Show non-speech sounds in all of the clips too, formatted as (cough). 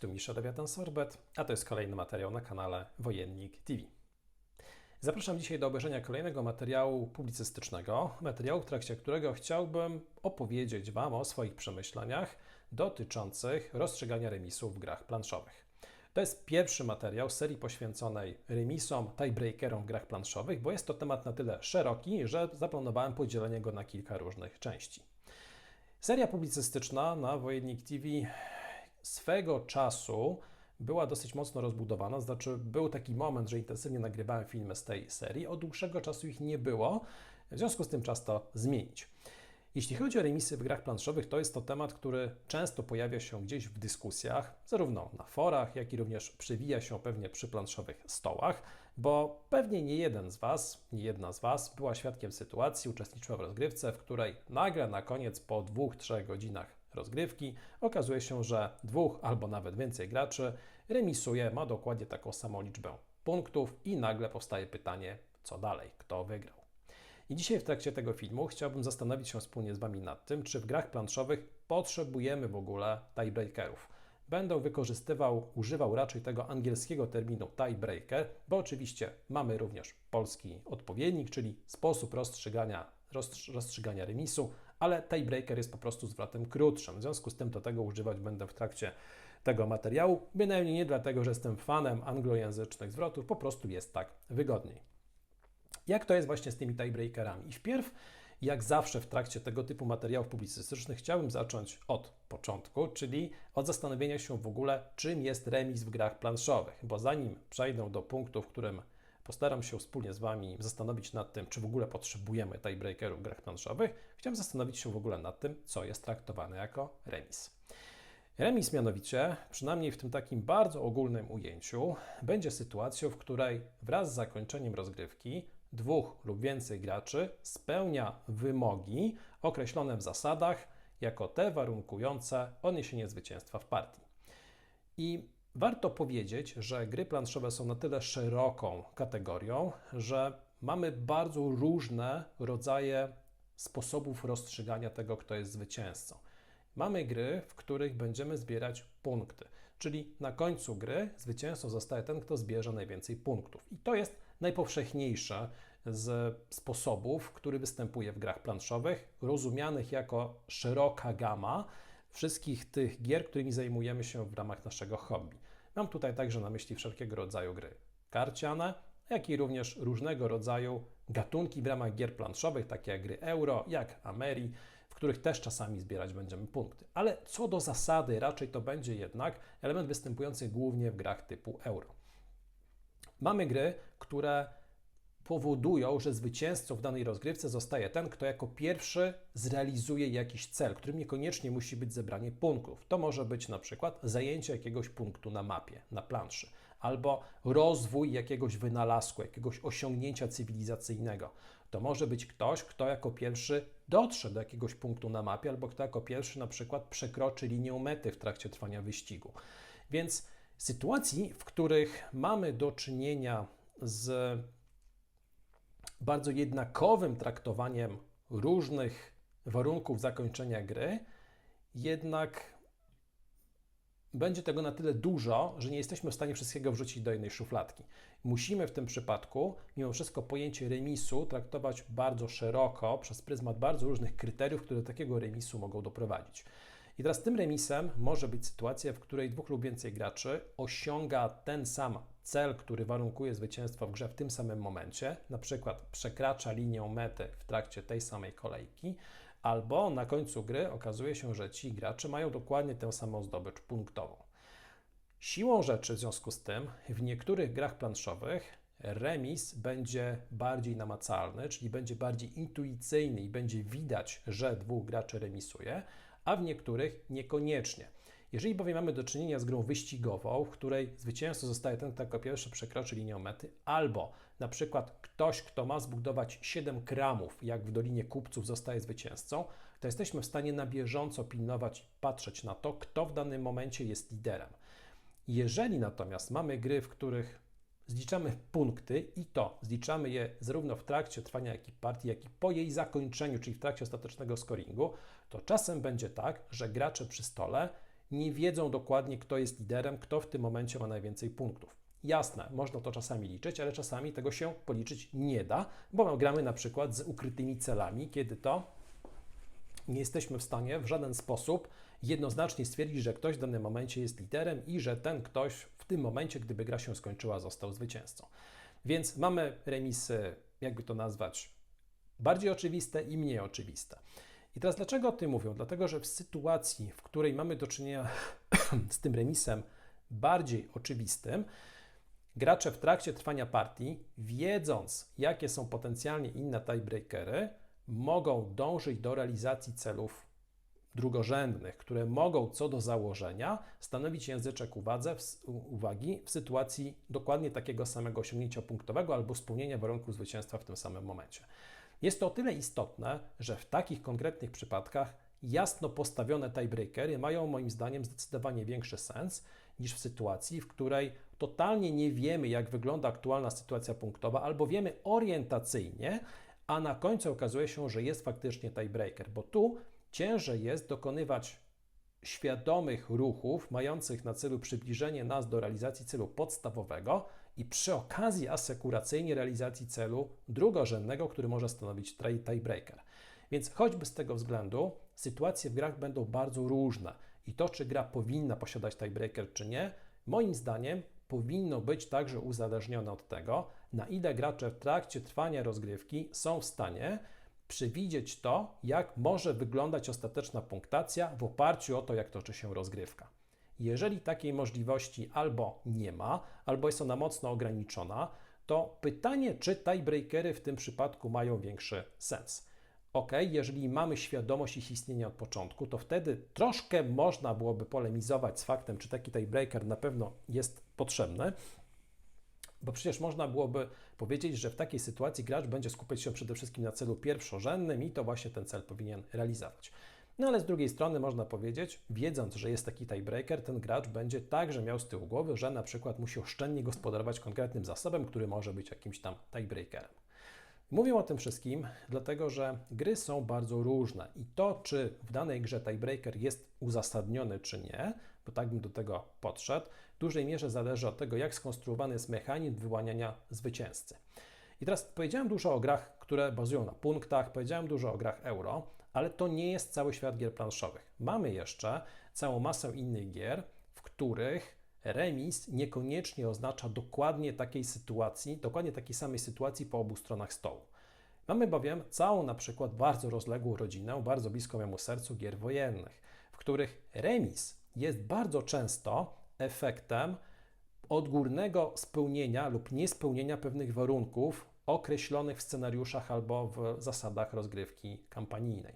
Tu Misza Dewiatan Sorbet, a to jest kolejny materiał na kanale Wojennik TV. Zapraszam dzisiaj do obejrzenia kolejnego materiału publicystycznego, materiału, w trakcie którego chciałbym opowiedzieć Wam o swoich przemyśleniach dotyczących rozstrzygania remisów w grach planszowych. To jest pierwszy materiał serii poświęconej remisom, tiebreakerom w grach planszowych, bo jest to temat na tyle szeroki, że zaplanowałem podzielenie go na kilka różnych części. Seria publicystyczna na Wojennik TV swego czasu była dosyć mocno rozbudowana, znaczy był taki moment, że intensywnie nagrywałem filmy z tej serii, od dłuższego czasu ich nie było, w związku z tym czas to zmienić. Jeśli chodzi o remisy w grach planszowych, to jest to temat, który często pojawia się gdzieś w dyskusjach, zarówno na forach, jak i również przewija się pewnie przy planszowych stołach, bo pewnie nie jeden z Was, nie jedna z Was była świadkiem sytuacji, uczestniczyła w rozgrywce, w której nagle na koniec po dwóch, trzech godzinach rozgrywki okazuje się, że dwóch albo nawet więcej graczy remisuje, ma dokładnie taką samą liczbę punktów i nagle powstaje pytanie, co dalej, kto wygrał. I dzisiaj w trakcie tego filmu chciałbym zastanowić się wspólnie z Wami nad tym, czy w grach planszowych potrzebujemy w ogóle tiebreakerów. Będę wykorzystywał, używał raczej tego angielskiego terminu tiebreaker, bo oczywiście mamy również polski odpowiednik, czyli sposób rozstrzygania, rozstrzygania remisu, ale tiebreaker jest po prostu zwrotem krótszym. W związku z tym do tego używać będę w trakcie tego materiału, bynajmniej nie dlatego, że jestem fanem anglojęzycznych zwrotów, po prostu jest tak wygodniej. Jak to jest właśnie z tymi tiebreakerami? I wpierw, jak zawsze w trakcie tego typu materiałów publicystycznych, chciałbym zacząć od początku, czyli od zastanowienia się w ogóle, czym jest remis w grach planszowych, bo zanim przejdę do punktu, w którym postaram się wspólnie z Wami zastanowić nad tym, czy w ogóle potrzebujemy tiebreakerów w grach planszowych, chciałem zastanowić się w ogóle nad tym, co jest traktowane jako remis. Remis mianowicie, przynajmniej w tym takim bardzo ogólnym ujęciu, będzie sytuacją, w której wraz z zakończeniem rozgrywki dwóch lub więcej graczy spełnia wymogi określone w zasadach jako te warunkujące odniesienie zwycięstwa w partii. I warto powiedzieć, że gry planszowe są na tyle szeroką kategorią, że mamy bardzo różne rodzaje sposobów rozstrzygania tego, kto jest zwycięzcą. Mamy gry, w których będziemy zbierać punkty, czyli na końcu gry zwycięzcą zostaje ten, kto zbierze najwięcej punktów. I to jest najpowszechniejsze z sposobów, który występuje w grach planszowych, rozumianych jako szeroka gama wszystkich tych gier, którymi zajmujemy się w ramach naszego hobby. Mam tutaj także na myśli wszelkiego rodzaju gry karciane, jak i również różnego rodzaju gatunki w ramach gier planszowych, takie jak gry euro, jak Ameri, w których też czasami zbierać będziemy punkty. Ale co do zasady, raczej to będzie jednak element występujący głównie w grach typu euro. Mamy gry, które powodują, że zwycięzcą w danej rozgrywce zostaje ten, kto jako pierwszy zrealizuje jakiś cel, którym niekoniecznie musi być zebranie punktów. To może być na przykład zajęcie jakiegoś punktu na mapie, na planszy, albo rozwój jakiegoś wynalazku, jakiegoś osiągnięcia cywilizacyjnego. To może być ktoś, kto jako pierwszy dotrze do jakiegoś punktu na mapie, albo kto jako pierwszy na przykład przekroczy linię mety w trakcie trwania wyścigu. Więc sytuacji, w których mamy do czynienia z bardzo jednakowym traktowaniem różnych warunków zakończenia gry, jednak będzie tego na tyle dużo, że nie jesteśmy w stanie wszystkiego wrzucić do jednej szufladki. Musimy w tym przypadku, mimo wszystko, pojęcie remisu traktować bardzo szeroko, przez pryzmat bardzo różnych kryteriów, które do takiego remisu mogą doprowadzić. I teraz tym remisem może być sytuacja, w której dwóch lub więcej graczy osiąga ten sam cel, który warunkuje zwycięstwo w grze w tym samym momencie, na przykład przekracza linię mety w trakcie tej samej kolejki, albo na końcu gry okazuje się, że ci gracze mają dokładnie tę samą zdobycz punktową. Siłą rzeczy w związku z tym w niektórych grach planszowych remis będzie bardziej namacalny, czyli będzie bardziej intuicyjny i będzie widać, że dwóch graczy remisuje, a w niektórych niekoniecznie. Jeżeli bowiem mamy do czynienia z grą wyścigową, w której zwycięzcą zostaje ten, kto jako pierwszy przekroczy linię mety, albo na przykład ktoś, kto ma zbudować 7 kramów, jak w Dolinie Kupców zostaje zwycięzcą, to jesteśmy w stanie na bieżąco pilnować, patrzeć na to, kto w danym momencie jest liderem. Jeżeli natomiast mamy gry, w których zliczamy punkty i to zliczamy je zarówno w trakcie trwania jakiej partii, jak i po jej zakończeniu, czyli w trakcie ostatecznego scoringu, to czasem będzie tak, że gracze przy stole nie wiedzą dokładnie, kto jest liderem, kto w tym momencie ma najwięcej punktów. Jasne, można to czasami liczyć, ale czasami tego się policzyć nie da, bo gramy na przykład z ukrytymi celami, kiedy to nie jesteśmy w stanie w żaden sposób jednoznacznie stwierdzić, że ktoś w danym momencie jest liderem i że ten ktoś w tym momencie, gdyby gra się skończyła, został zwycięzcą. Więc mamy remisy, jakby to nazwać, bardziej oczywiste i mniej oczywiste. I teraz dlaczego o tym mówią? Dlatego, że w sytuacji, w której mamy do czynienia (coughs) z tym remisem bardziej oczywistym, gracze w trakcie trwania partii, wiedząc, jakie są potencjalnie inne tiebreakery, mogą dążyć do realizacji celów drugorzędnych, które mogą co do założenia stanowić języczek uwadze, w, uwagi w sytuacji dokładnie takiego samego osiągnięcia punktowego albo spełnienia warunków zwycięstwa w tym samym momencie. Jest to o tyle istotne, że w takich konkretnych przypadkach jasno postawione tiebreakery mają moim zdaniem zdecydowanie większy sens niż w sytuacji, w której totalnie nie wiemy, jak wygląda aktualna sytuacja punktowa, albo wiemy orientacyjnie, a na końcu okazuje się, że jest faktycznie tiebreaker, bo tu ciężej jest dokonywać świadomych ruchów mających na celu przybliżenie nas do realizacji celu podstawowego i przy okazji asekuracyjnie realizacji celu drugorzędnego, który może stanowić tiebreaker. Więc choćby z tego względu sytuacje w grach będą bardzo różne i to, czy gra powinna posiadać tiebreaker, czy nie, moim zdaniem powinno być także uzależnione od tego, na ile gracze w trakcie trwania rozgrywki są w stanie przewidzieć to, jak może wyglądać ostateczna punktacja w oparciu o to, jak toczy się rozgrywka. Jeżeli takiej możliwości albo nie ma, albo jest ona mocno ograniczona, to pytanie, czy tiebreakery w tym przypadku mają większy sens. Ok, jeżeli mamy świadomość ich istnienia od początku, to wtedy troszkę można byłoby polemizować z faktem, czy taki tiebreaker na pewno jest potrzebny, bo przecież można byłoby powiedzieć, że w takiej sytuacji gracz będzie skupiać się przede wszystkim na celu pierwszorzędnym i to właśnie ten cel powinien realizować. No ale z drugiej strony można powiedzieć, wiedząc, że jest taki tiebreaker, ten gracz będzie także miał z tyłu głowy, że na przykład musi oszczędnie gospodarować konkretnym zasobem, który może być jakimś tam tiebreakerem. Mówię o tym wszystkim, dlatego że gry są bardzo różne i to, czy w danej grze tiebreaker jest uzasadniony, czy nie, bo tak bym do tego podszedł, w dużej mierze zależy od tego, jak skonstruowany jest mechanizm wyłaniania zwycięzcy. I teraz powiedziałem dużo o grach, które bazują na punktach, powiedziałem dużo o grach euro, ale to nie jest cały świat gier planszowych. Mamy jeszcze całą masę innych gier, w których remis niekoniecznie oznacza dokładnie takiej sytuacji, dokładnie takiej samej sytuacji po obu stronach stołu. Mamy bowiem całą na przykład bardzo rozległą rodzinę, bardzo bliską memu sercu gier wojennych, w których remis jest bardzo często efektem odgórnego spełnienia lub niespełnienia pewnych warunków określonych w scenariuszach albo w zasadach rozgrywki kampanijnej.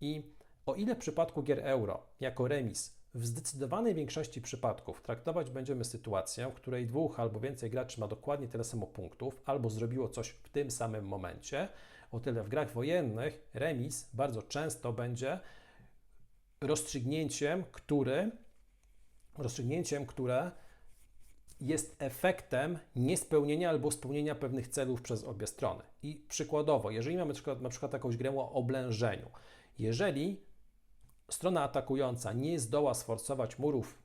I o ile w przypadku gier euro jako remis w zdecydowanej większości przypadków traktować będziemy sytuację, w której dwóch albo więcej graczy ma dokładnie tyle samo punktów, albo zrobiło coś w tym samym momencie, o tyle w grach wojennych remis bardzo często będzie rozstrzygnięciem, który, rozstrzygnięciem, które jest efektem niespełnienia albo spełnienia pewnych celów przez obie strony. I przykładowo, jeżeli mamy na przykład, jakąś grę o oblężeniu, jeżeli strona atakująca nie zdoła sforcować murów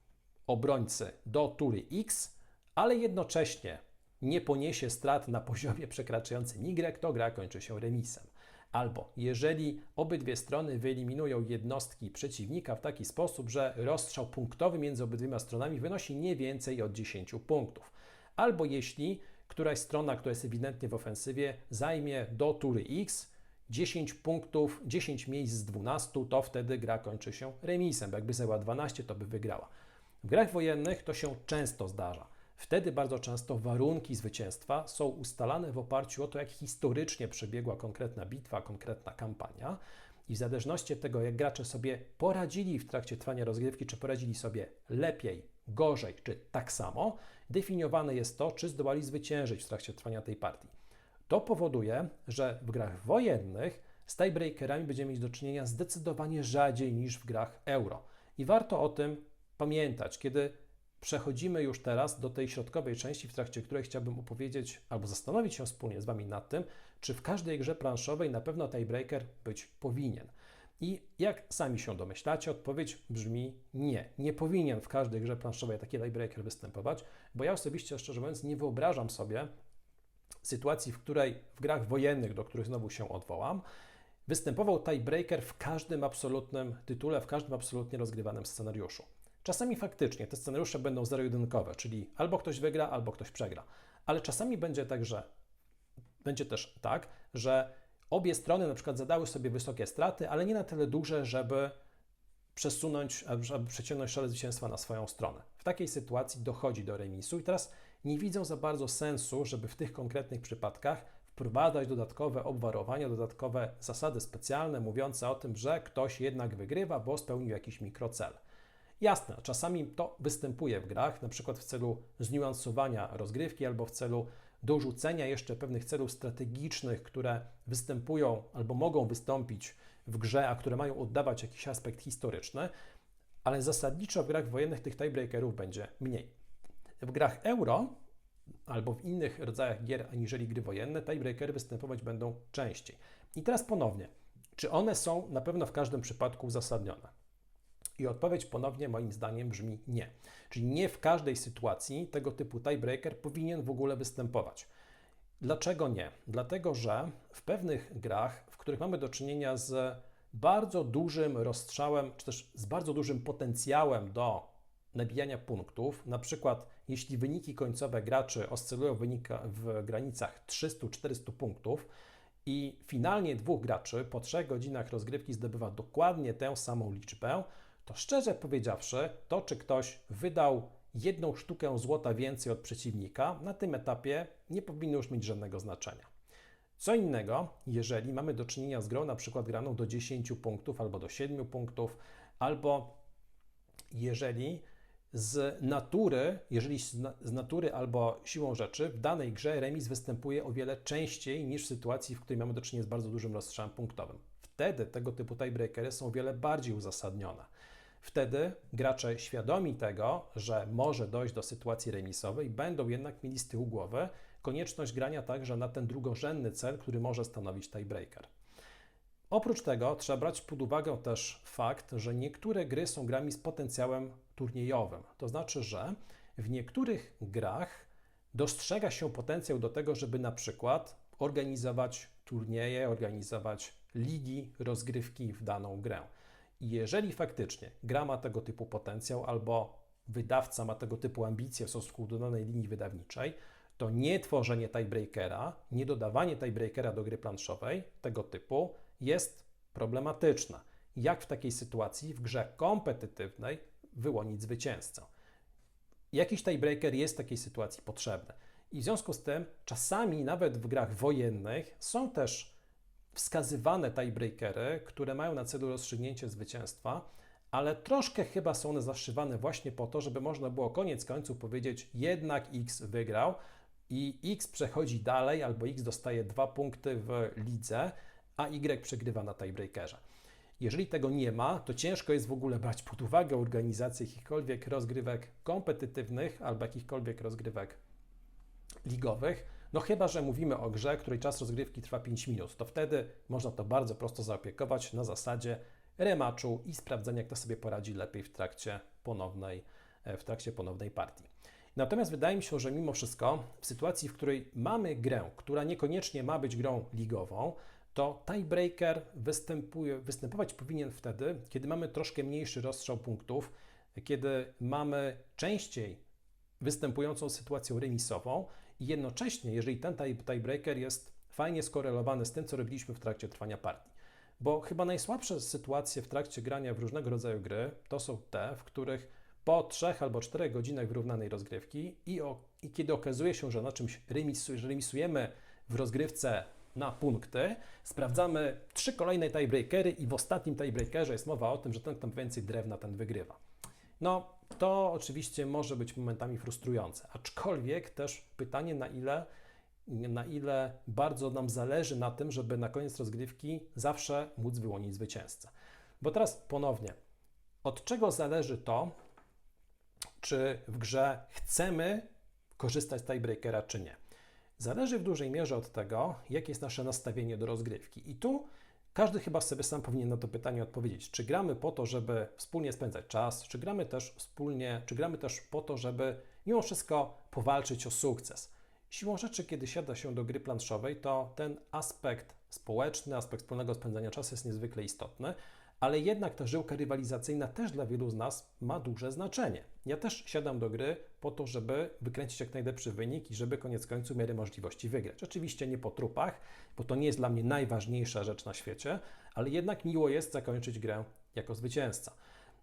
obrońcy do tury X, ale jednocześnie nie poniesie strat na poziomie przekraczającym Y, to gra kończy się remisem. Albo jeżeli obydwie strony wyeliminują jednostki przeciwnika w taki sposób, że rozstrzał punktowy między obydwiema stronami wynosi nie więcej od 10 punktów. Albo jeśli któraś strona, która jest ewidentnie w ofensywie, zajmie do tury X 10 punktów, 10 miejsc z 12, to wtedy gra kończy się remisem, bo jakby zajęła 12, to by wygrała. W grach wojennych to się często zdarza. Wtedy bardzo często warunki zwycięstwa są ustalane w oparciu o to, jak historycznie przebiegła konkretna bitwa, konkretna kampania. I w zależności od tego, jak gracze sobie poradzili w trakcie trwania rozgrywki, czy poradzili sobie lepiej, gorzej, czy tak samo, definiowane jest to, czy zdołali zwyciężyć w trakcie trwania tej partii. To powoduje, że w grach wojennych z tiebreakerami będziemy mieć do czynienia zdecydowanie rzadziej niż w grach euro. I warto o tym pamiętać, kiedy przechodzimy już teraz do tej środkowej części, w trakcie której chciałbym opowiedzieć albo zastanowić się wspólnie z Wami nad tym, czy w każdej grze planszowej na pewno tiebreaker być powinien. I jak sami się domyślacie, odpowiedź brzmi nie. Nie powinien w każdej grze planszowej taki tiebreaker występować, bo ja osobiście, szczerze mówiąc, nie wyobrażam sobie sytuacji, w której w grach wojennych, do których znowu się odwołam, występował tiebreaker w każdym absolutnym tytule, w każdym absolutnie rozgrywanym scenariuszu. Czasami faktycznie te scenariusze będą zero-jedynkowe, czyli albo ktoś wygra, albo ktoś przegra. Ale czasami będzie tak, że będzie też tak, że obie strony na przykład zadały sobie wysokie straty, ale nie na tyle duże, żeby przesunąć, żeby przeciągnąć szale zwycięstwa na swoją stronę. W takiej sytuacji dochodzi do remisu i teraz nie widzą za bardzo sensu, żeby w tych konkretnych przypadkach wprowadzać dodatkowe obwarowania, dodatkowe zasady specjalne mówiące o tym, że ktoś jednak wygrywa, bo spełnił jakiś mikrocel. Jasne, czasami to występuje w grach, na przykład w celu zniuansowania rozgrywki albo w celu dorzucenia jeszcze pewnych celów strategicznych, które występują albo mogą wystąpić w grze, a które mają oddawać jakiś aspekt historyczny, ale zasadniczo w grach wojennych tych tiebreakerów będzie mniej. W grach euro albo w innych rodzajach gier aniżeli gry wojenne tiebreakery występować będą częściej. I teraz ponownie, czy one są na pewno w każdym przypadku uzasadnione? I odpowiedź ponownie moim zdaniem brzmi nie. Czyli nie w każdej sytuacji tego typu tiebreaker powinien w ogóle występować. Dlaczego nie? Dlatego, że w pewnych grach, w których mamy do czynienia z bardzo dużym rozstrzałem, czy też z bardzo dużym potencjałem do nabijania punktów, na przykład jeśli wyniki końcowe graczy oscylują wynika w granicach 300-400 punktów i finalnie dwóch graczy po trzech godzinach rozgrywki zdobywa dokładnie tę samą liczbę, to szczerze powiedziawszy, to czy ktoś wydał jedną sztukę złota więcej od przeciwnika, na tym etapie nie powinno już mieć żadnego znaczenia. Co innego, jeżeli mamy do czynienia z grą na przykład graną do 10 punktów albo do 7 punktów, albo jeżeli z natury, jeżeli z natury albo siłą rzeczy w danej grze remis występuje o wiele częściej niż w sytuacji, w której mamy do czynienia z bardzo dużym rozstrzałem punktowym. Wtedy tego typu tiebreakery są o wiele bardziej uzasadnione. Wtedy gracze świadomi tego, że może dojść do sytuacji remisowej, będą jednak mieli z tyłu głowy konieczność grania także na ten drugorzędny cel, który może stanowić tiebreaker. Oprócz tego trzeba brać pod uwagę też fakt, że niektóre gry są grami z potencjałem turniejowym. To znaczy, że w niektórych grach dostrzega się potencjał do tego, żeby na przykład organizować turnieje, organizować ligi, rozgrywki w daną grę. Jeżeli faktycznie gra ma tego typu potencjał albo wydawca ma tego typu ambicje w stosunku do danej linii wydawniczej, to nie tworzenie tiebreakera, nie dodawanie tiebreakera do gry planszowej tego typu jest problematyczne. Jak w takiej sytuacji w grze kompetytywnej wyłonić zwycięzcę? Jakiś tiebreaker jest w takiej sytuacji potrzebny. I w związku z tym czasami nawet w grach wojennych są też wskazywane tiebreakery, które mają na celu rozstrzygnięcie zwycięstwa, ale troszkę chyba są one zaszywane właśnie po to, żeby można było koniec końców powiedzieć, jednak X wygrał i X przechodzi dalej, albo X dostaje dwa punkty w lidze, a Y przegrywa na tiebreakerze. Jeżeli tego nie ma, to ciężko jest w ogóle brać pod uwagę organizację jakichkolwiek rozgrywek kompetytywnych albo jakichkolwiek rozgrywek ligowych, no chyba, że mówimy o grze, której czas rozgrywki trwa 5 minut, to wtedy można to bardzo prosto zaopiekować na zasadzie rematchu i sprawdzenia, kto sobie poradzi lepiej w trakcie ponownej, e, w trakcie ponownej partii. Natomiast wydaje mi się, że mimo wszystko, w sytuacji, w której mamy grę, która niekoniecznie ma być grą ligową, to tiebreaker występuje, występować powinien wtedy, kiedy mamy troszkę mniejszy rozstrzał punktów, kiedy mamy częściej występującą sytuację remisową i jednocześnie, jeżeli ten tiebreaker jest fajnie skorelowany z tym, co robiliśmy w trakcie trwania partii. Bo chyba najsłabsze sytuacje w trakcie grania w różnego rodzaju gry to są te, w których po 3 albo 4 godzinach wyrównanej rozgrywki i, o, i kiedy okazuje się, że na czymś remisu, że remisujemy w rozgrywce na punkty, sprawdzamy trzy kolejne tiebreakery i w ostatnim tiebreakerze jest mowa o tym, że ten, kto ma więcej drewna, ten wygrywa. No, to oczywiście może być momentami frustrujące, aczkolwiek też pytanie, na ile, na ile bardzo nam zależy na tym, żeby na koniec rozgrywki zawsze móc wyłonić zwycięzcę. Bo teraz ponownie, od czego zależy to, czy w grze chcemy korzystać z tiebreakera, czy nie? Zależy w dużej mierze od tego, jakie jest nasze nastawienie do rozgrywki. I tu Każdy chyba sobie sam powinien na to pytanie odpowiedzieć. Czy gramy po to, żeby wspólnie spędzać czas, czy gramy też wspólnie, czy gramy też po to, żeby mimo wszystko powalczyć o sukces. Siłą rzeczy, kiedy siada się do gry planszowej, to ten aspekt społeczny, aspekt wspólnego spędzania czasu jest niezwykle istotny, ale jednak ta żyłka rywalizacyjna też dla wielu z nas ma duże znaczenie. Ja też siadam do gry po to, żeby wykręcić jak najlepszy wynik i żeby koniec końców mieli możliwości wygrać. Oczywiście nie po trupach, bo to nie jest dla mnie najważniejsza rzecz na świecie, ale jednak miło jest zakończyć grę jako zwycięzca.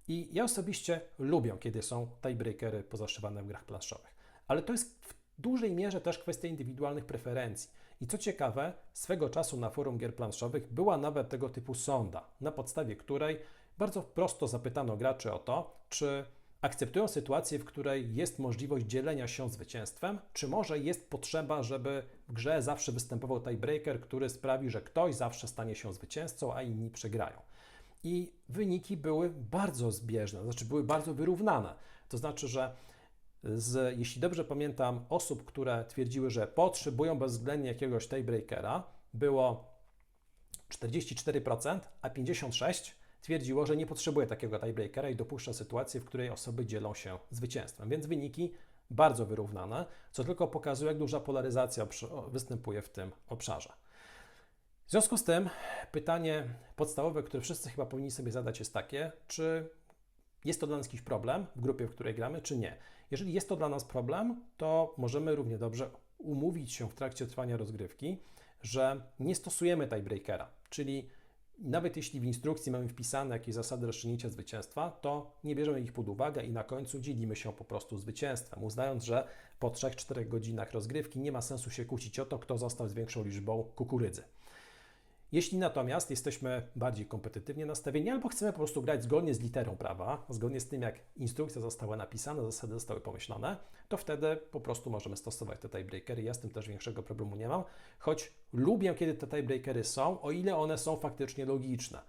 I ja osobiście lubię, kiedy są tiebreakery pozaszywane w grach planszowych. Ale to jest w dużej mierze też kwestia indywidualnych preferencji. I co ciekawe, swego czasu na forum gier planszowych była nawet tego typu sonda, na podstawie której bardzo prosto zapytano graczy o to, czy akceptują sytuację, w której jest możliwość dzielenia się zwycięstwem, czy może jest potrzeba, żeby w grze zawsze występował tiebreaker, który sprawi, że ktoś zawsze stanie się zwycięzcą, a inni przegrają. I wyniki były bardzo zbieżne, znaczy były bardzo wyrównane. To znaczy, że z, jeśli dobrze pamiętam, osób, które twierdziły, że potrzebują bezwzględnie jakiegoś tiebreakera, było 44%, a 56% twierdziło, że nie potrzebuje takiego tiebreakera i dopuszcza sytuację, w której osoby dzielą się zwycięstwem. Więc wyniki bardzo wyrównane, co tylko pokazuje, jak duża polaryzacja występuje w tym obszarze. W związku z tym pytanie podstawowe, które wszyscy chyba powinni sobie zadać jest takie, czy jest to dla nas jakiś problem w grupie, w której gramy, czy nie. Jeżeli jest to dla nas problem, to możemy równie dobrze umówić się w trakcie trwania rozgrywki, że nie stosujemy tiebreakera, czyli nawet jeśli w instrukcji mamy wpisane jakieś zasady rozstrzygnięcia zwycięstwa, to nie bierzemy ich pod uwagę i na końcu dzielimy się po prostu zwycięstwem, uznając, że po 3-4 godzinach rozgrywki nie ma sensu się kłócić o to, kto został z większą liczbą kukurydzy. Jeśli natomiast jesteśmy bardziej kompetytywnie nastawieni albo chcemy po prostu grać zgodnie z literą prawa, zgodnie z tym, jak instrukcja została napisana, zasady zostały pomyślane, to wtedy po prostu możemy stosować te tiebreakery. Ja z tym też większego problemu nie mam, choć lubię, kiedy te tiebreakery są, o ile one są faktycznie logiczne.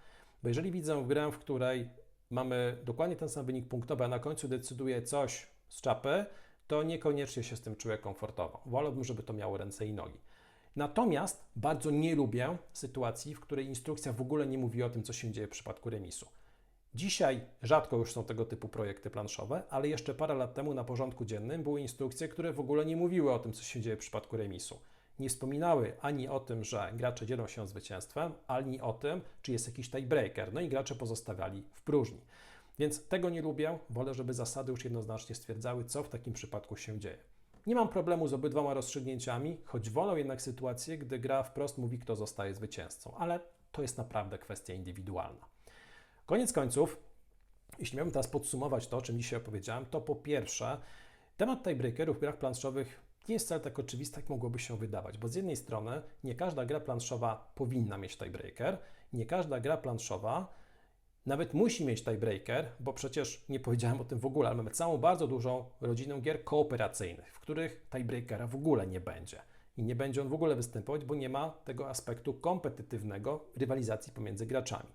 Bo jeżeli widzę grę, w której mamy dokładnie ten sam wynik punktowy, a na końcu decyduje coś z czapy, to niekoniecznie się z tym czuję komfortowo. Wolałbym, żeby to miało ręce i nogi. Natomiast bardzo nie lubię sytuacji, w której instrukcja w ogóle nie mówi o tym, co się dzieje w przypadku remisu. Dzisiaj rzadko już są tego typu projekty planszowe, ale jeszcze parę lat temu na porządku dziennym były instrukcje, które w ogóle nie mówiły o tym, co się dzieje w przypadku remisu. Nie wspominały ani o tym, że gracze dzielą się zwycięstwem, ani o tym, czy jest jakiś tiebreaker. No i gracze pozostawiali w próżni. Więc tego nie lubię, wolę, żeby zasady już jednoznacznie stwierdzały, co w takim przypadku się dzieje. Nie mam problemu z obydwoma rozstrzygnięciami, choć wolę jednak sytuację, gdy gra wprost mówi, kto zostaje zwycięzcą, ale to jest naprawdę kwestia indywidualna. Koniec końców, jeśli miałbym teraz podsumować to, o czym dzisiaj opowiedziałem, to po pierwsze, temat tiebreakerów w grach planszowych nie jest wcale tak oczywisty, jak mogłoby się wydawać, bo z jednej strony nie każda gra planszowa powinna mieć tiebreaker, nie każda gra planszowa nawet musi mieć tiebreaker, bo przecież nie powiedziałem o tym w ogóle, ale mamy całą bardzo dużą rodzinę gier kooperacyjnych, w których tiebreakera w ogóle nie będzie. I nie będzie on w ogóle występować, bo nie ma tego aspektu kompetytywnego rywalizacji pomiędzy graczami.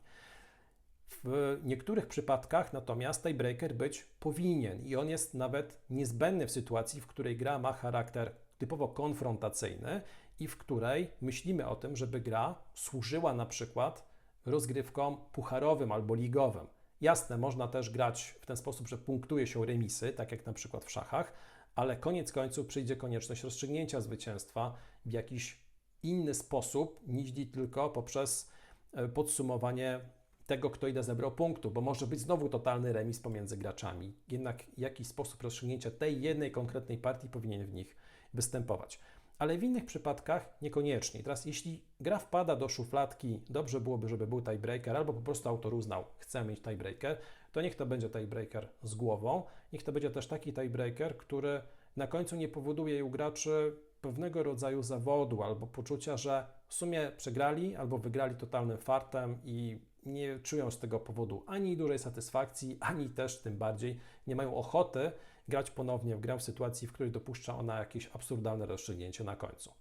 W niektórych przypadkach natomiast tiebreaker być powinien i on jest nawet niezbędny w sytuacji, w której gra ma charakter typowo konfrontacyjny i w której myślimy o tym, żeby gra służyła na przykład rozgrywkom pucharowym albo ligowym. Jasne, można też grać w ten sposób, że punktuje się remisy, tak jak na przykład w szachach, ale koniec końców przyjdzie konieczność rozstrzygnięcia zwycięstwa w jakiś inny sposób niż tylko poprzez e, podsumowanie tego, kto ile zebrał punktu, bo może być znowu totalny remis pomiędzy graczami. Jednak jakiś sposób rozstrzygnięcia tej jednej konkretnej partii powinien w nich występować ale w innych przypadkach niekoniecznie. Teraz, jeśli gra wpada do szufladki, dobrze byłoby, żeby był tiebreaker, albo po prostu autor uznał, chce mieć tiebreaker, to niech to będzie tiebreaker z głową. Niech to będzie też taki tiebreaker, który na końcu nie powoduje u graczy pewnego rodzaju zawodu albo poczucia, że w sumie przegrali albo wygrali totalnym fartem i nie czują z tego powodu ani dużej satysfakcji, ani też tym bardziej nie mają ochoty grać ponownie w grę w sytuacji, w której dopuszcza ona jakieś absurdalne rozstrzygnięcie na końcu.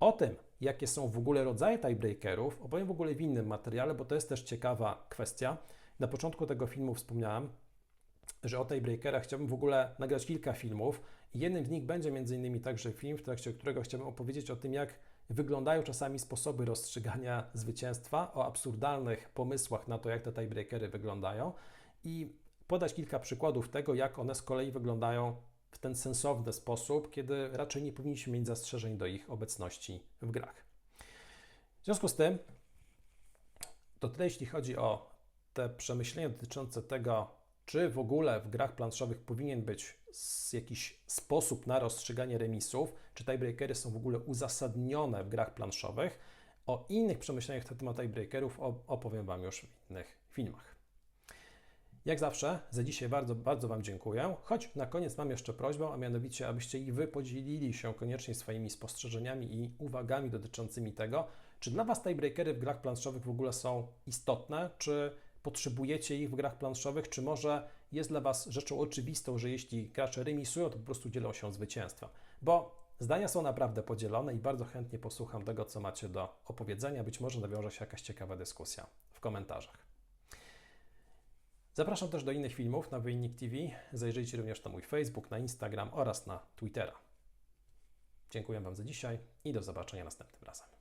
O tym, jakie są w ogóle rodzaje tiebreakerów, opowiem w ogóle w innym materiale, bo to jest też ciekawa kwestia. Na początku tego filmu wspomniałem, że o tiebreakerach chciałbym w ogóle nagrać kilka filmów jednym z nich będzie m.in. także film, w trakcie którego chciałbym opowiedzieć o tym, jak wyglądają czasami sposoby rozstrzygania zwycięstwa, o absurdalnych pomysłach na to, jak te tiebreakery wyglądają i podać kilka przykładów tego, jak one z kolei wyglądają w ten sensowny sposób, kiedy raczej nie powinniśmy mieć zastrzeżeń do ich obecności w grach. W związku z tym, to tyle jeśli chodzi o te przemyślenia dotyczące tego, czy w ogóle w grach planszowych powinien być jakiś sposób na rozstrzyganie remisów, czy tiebreakery są w ogóle uzasadnione w grach planszowych. O innych przemyśleniach na temat tiebreakerów opowiem Wam już w innych filmach. Jak zawsze, za dzisiaj bardzo, bardzo Wam dziękuję. Choć na koniec mam jeszcze prośbę, a mianowicie, abyście i Wy podzielili się koniecznie swoimi spostrzeżeniami i uwagami dotyczącymi tego, czy dla Was tiebreakery w grach planszowych w ogóle są istotne, czy potrzebujecie ich w grach planszowych, czy może jest dla Was rzeczą oczywistą, że jeśli gracze remisują, to po prostu dzielą się zwycięstwem. Bo zdania są naprawdę podzielone i bardzo chętnie posłucham tego, co macie do opowiedzenia. Być może nawiąże się jakaś ciekawa dyskusja w komentarzach. Zapraszam też do innych filmów na Wynik TV. Zajrzyjcie również na mój Facebook, na Instagram oraz na Twittera. Dziękuję Wam za dzisiaj i do zobaczenia następnym razem.